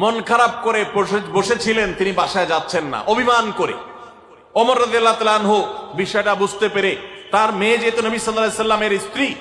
মন খারাপ করে বসে- বসেছিলেন, তিনি বাসায় যাচ্ছেন না। অভিমান করে। অমর রাজু বিষয়টা বুঝতে পেরে তার মেয়ে যেহেতু নবী সাল্লাহ সাল্লামের স্ত্রী